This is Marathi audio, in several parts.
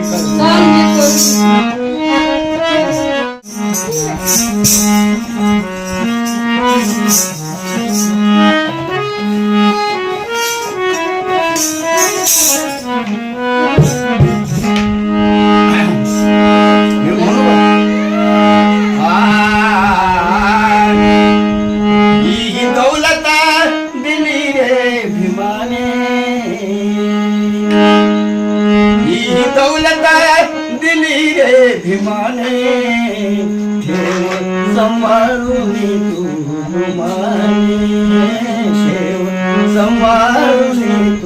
हे ठेव सांभाळून तू माने सांभाळून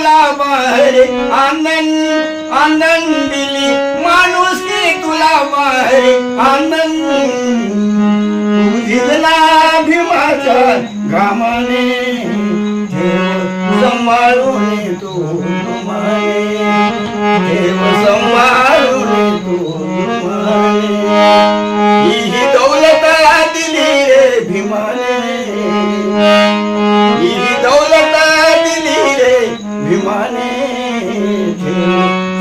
तुला मारे आनंद आनंद दिली माणूस की तुला मारे आनंद. तू झिजला भीमाच्या घामाने ठेव सांभाळून तू माने देव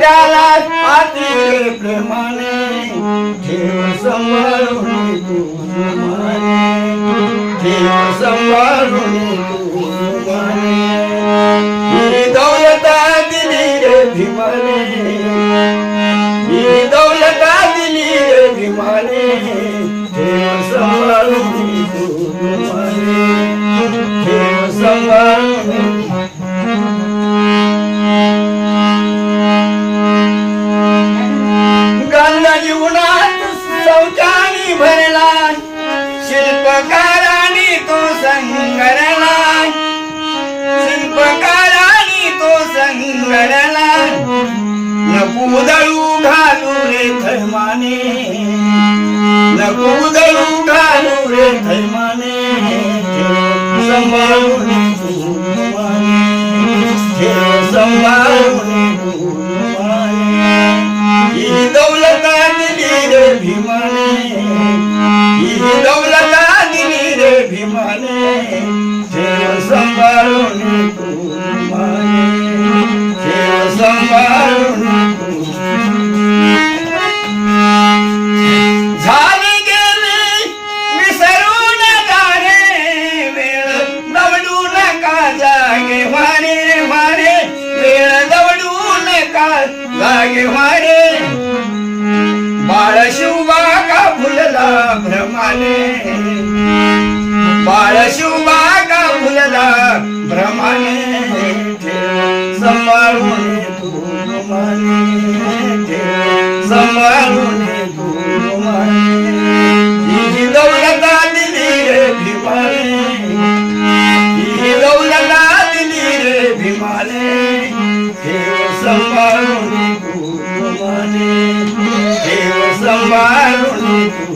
त्याला अतिरे प्रेमाने ठेव सांभाळून तू माने ठेव सांभाळून तू माने ही दौलता दिली रे भीमाने. ही दौलता दिली रे भीमाने. ठेव सांभाळून तू माने ठेव सांभाळून संगरला नको उदळू घालू रे थैमाने नको उदळू घालू रे थैमाने जागे मारे. बाळ शिवबा का फुलला भ्रमाने? बाळ शिवबा का फुलला भ्रमाने? ठेव सांभाळून तू